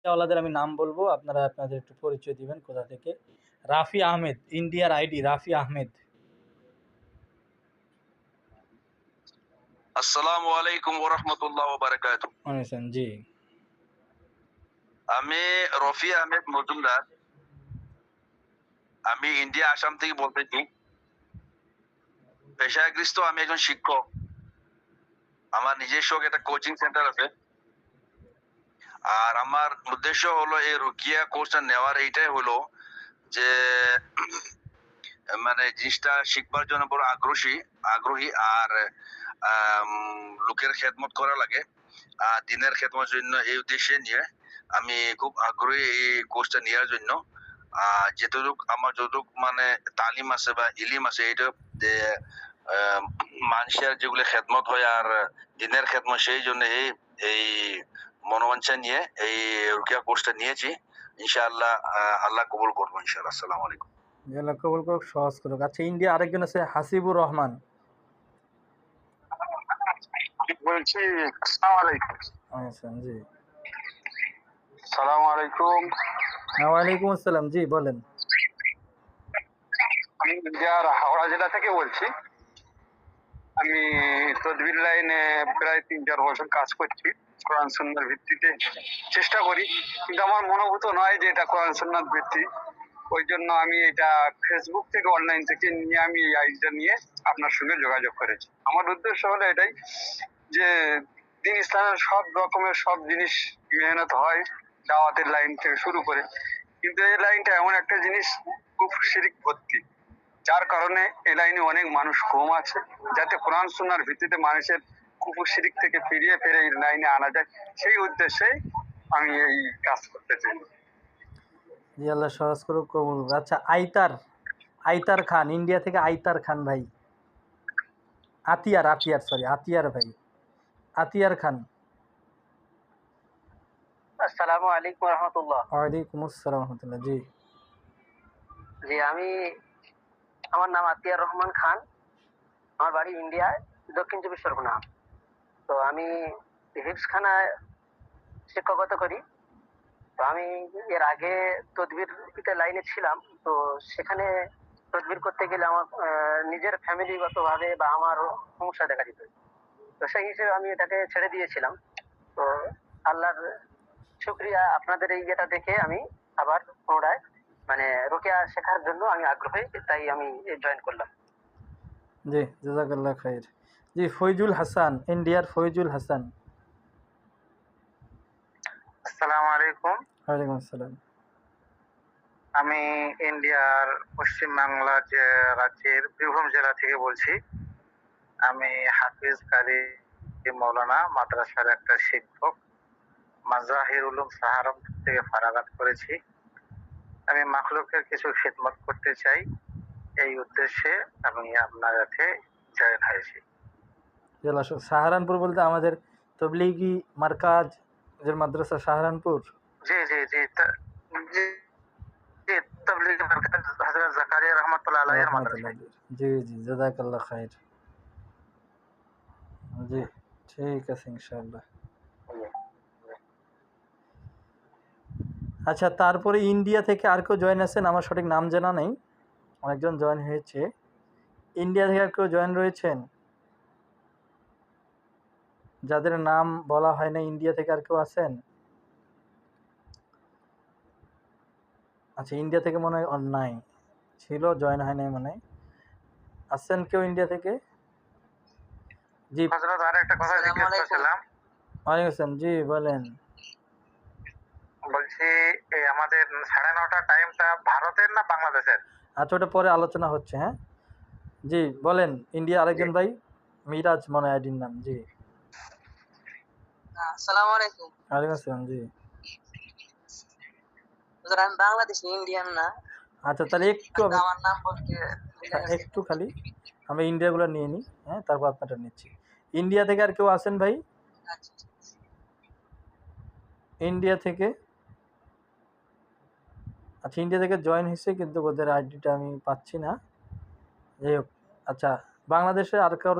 রিক্সাওয়ালাদের আমি নাম বলব আপনারা আপনাদের একটু পরিচয় দিবেন কোথা থেকে? রাফি আহমেদ ইন্ডিয়ার আইডি রাফি আহমেদ। আসসালামু আলাইকুম ওয়া রাহমাতুল্লাহ ওয়া বারাকাতুহু শুনেছেন জি। আমি রফি আহমেদ মজুমদার। আমি ইন্ডিয়া আসাম থেকে বলতেছি। পেশাগৃষ্ট আমি একজন শিক্ষক। আমার নিজস্ব একটা কোচিং সেন্টার আছে। আর আমার উদ্দেশ্য হলো এই রুকিয়া কোর্সটা নেওয়ার, এইটাই হলো যে মানে জিনিসটা শিখবার জন্য বড় আগ্রহী আগ্রহী আর লোকের খেদমত করা লাগে, আর দিনের খেদমত জন্য এই উদ্দেশ্যে নিয়ে আমি খুব আগ্রহী এই কোর্সটা নেওয়ার জন্য। যেটুক আমার যতটুক মানে তালিম আছে বা ইলিম আছে এটা যে মানুষের যেগুলো খেদমত হয় আর দিনের খেদমত, সেই জন্য এই এই মনোবাঞ্ছা নিয়ে এই রুকিয়া কোর্সটা নিয়েছি। ইনশাআল্লাহ আল্লাহ কবুল করব ইনশাআল্লাহ। আসসালামু আলাইকুম। আল্লাহ কবুল করুক সহজ করুক। আচ্ছা ইন্ডিয়া আরেকজন আছে হাসিবুর রহমান। বলছি আসসালামু আলাইকুম। শুনেছেন জি। সালাম আলাইকুম। হ্যাঁ, ওয়ালাইকুম আসসালাম জি বলেন। আমি ইন্ডিয়ার হাওড়া জেলা থেকে বলছি। আমি তদবির লাইনে প্রায় তিন চার বছর কাজ করছি। কোরআন সুন্নার ভিত্তিতে চেষ্টা করি। কিন্তু আমার মনোভূত নয় যে এটা কোরআন সুন্নার ভিত্তি। ওই জন্য আমি এটা ফেসবুক থেকে অনলাইন থেকে নিয়ে আমি এই আইডিটা নিয়ে আপনার সঙ্গে যোগাযোগ করেছি। আমার উদ্দেশ্য হলো এটাই যে দিন ইসলামের সব রকমের সব জিনিস মেহনত হয় দাওয়াতের লাইন থেকে শুরু করে। কিন্তু এই লাইনটা এমন একটা জিনিস খুব শিরিক ভর্তি যার কারণে এই লাইনে অনেক মানুষ কম আছে। যাতে কোরআন সুন্নার ভিত্তিতে মানুষের কুকুর শিরিক থেকে ফিরিয়ে ফিরে লাইনে আনা যায়। সেই উদ্দেশ্যে আমি এই কাজ করতে চাই। জি আল্লাহ সহজ করুক কবুল আচ্ছা আইতার আইতার খান ইন্ডিয়া থেকে আইতার খান ভাই। আতিয়ার আতিয়ার সরি আতিয়ার ভাই। আতিয়ার খান। আসসালামু আলাইকুম রহমতুল্লাহ। ওয়ালাইকুম আসসালাম রহমতুল্লাহ জি। জি আমি আমার নাম আতিয়ার রহমান খান। আমার বাড়ি ইন্ডিয়ায় দক্ষিণ চব্বিশ পরগনা। তো আমি হিপসখানায় শিক্ষকতা করি। তো আমি এর আগে তদবির লাইনে ছিলাম। তো সেখানে তদবির করতে গেলে আমার নিজের ফ্যামিলিগতভাবে বা আমার সমস্যা দেখা দিত। তো সেই হিসেবে আমি এটাকে ছেড়ে দিয়েছিলাম। তো আল্লাহর শুক্রিয়া আপনাদের এই ইয়েটা দেখে আমি আবার পুনরায় মানে রোকেয়া শেখার জন্য আমি আগ্রহী, তাই আমি জয়েন করলাম। জি, জাজাকাল্লাহ খাইর। জি ফৈজুল হাসান ইন্ডিয়ার ফৈজুল হাসান। আসসালামু আলাইকুম। ওয়ালাইকুম আসসালাম। আমি ইন্ডিয়ার পশ্চিম বাংলা যে রাজ্যের বীরভূম জেলা থেকে বলছি। আমি হাফিজ কারি মৌলানা মাদ্রাসার একটা শিক্ষক। মাজাহির উলুম সাহারাম থেকে ফারাগাত করেছি। আমি মাখলুকের কিছু খিদমত করতে চাই। এই উদ্দেশ্যে আমি আপনার কাছে জয়েন হয়েছি। জেলা সাহারানপুর বলতে আমাদের তবলিগি মার্কাজ যে মাদ্রাসা সাহারানপুর। জি জি জি জি জাজাকাল্লাহ জি ঠিক আছে ইনশাআল্লাহ। আচ্ছা তারপরে ইন্ডিয়া থেকে আর কেউ জয়েন আছেন? আমার সঠিক নাম জানা নেই। অনেকজন জয়েন হয়েছে। ইন্ডিয়া থেকে আর কেউ জয়েন রয়েছেন? যাদের নাম বলা হয় না ইন্ডিয়া থেকে আর কেউ আছেন? আচ্ছা ইন্ডিয়া থেকে মনে হয় নাই। ছিল জয়েন হয় নাই মনে হয়। আসছেন কেউ ইন্ডিয়া থেকে? জি। হযরত আর একটা কথা জিজ্ঞেস আলাইকুম। করছিলাম। ওয়ালাইকুম আসসালাম। জি বলেন। বলছি এই আমাদের সাড়ে নটা টাইমটা ভারতের না বাংলাদেশের? আচ্ছা ওটা পরে আলোচনা হচ্ছে হ্যাঁ? জি বলেন। ইন্ডিয়া আরেকজন ভাই? মিরাজ মনে হয় আইডির নাম জি। আসসালামু আলাইকুম। ওয়ালাইকুম আসসালাম জি। আমি বাংলাদেশি ইন্ডিয়ান না। আচ্ছা তাহলে একটু আমার নাম বলতে একটু খালি। আমরা ইন্ডিয়াগুলো নিয়ে নিই হ্যাঁ তারপর আপনারটা নিচ্ছি। ইন্ডিয়া থেকে আর কেউ আসেন ভাই? ইন্ডিয়া থেকে? আচ্ছা ইন্ডিয়া থেকে জয়েন হয়েছে কিন্তু ওদের আইডিটা আমি পাচ্ছি না। যাই হোক আচ্ছা বাংলাদেশে আর কারও